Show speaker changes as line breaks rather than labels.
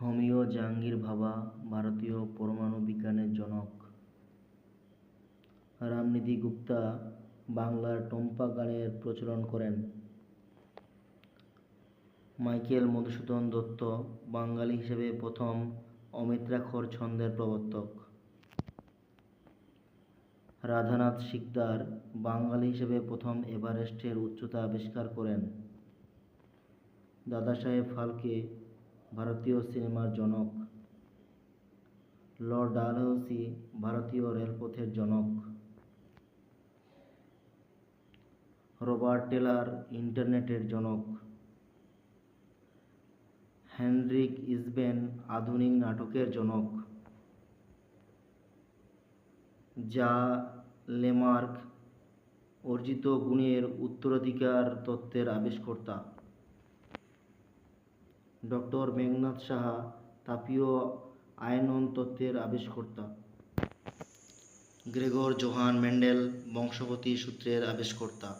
Homeo Jahangir ভাবা ভারতীয় পরমাণু বিজ্ঞানের জনক। রামনিধি গুপ্তা বাংলার টম্পা গানের প্রচলন করেন। মাইকেল মধুসূদন দত্ত বাঙালি হিসেবে প্রথম অমিত্রাক্ষর ছন্দের প্রবর্তক। রাধানাথ শিকদার বাঙালি হিসেবে প্রথম এভারেস্টের উচ্চতা আবিষ্কার করেন। দাদাসাহেব ফালকে ভারতীয় সিনেমার জনক। লর্ড ডালহৌসি ভারতীয় রেলপথের জনক। রবার্ট টেলার ইন্টারনেটের জনক। হেনরিক ইসবেন আধুনিক নাটকের জনক। যা লেমার্ক অর্জিত গুণের উত্তরাধিকার তত্ত্বের আবিষ্কর্তা। ডক্টর মেঘনাথ সাহা তাপীয় আয়নন তত্ত্বের আবিষ্কর্তা। গ্রেগর জোহান মেন্ডেল বংশগতি সূত্রের আবিষ্কর্তা।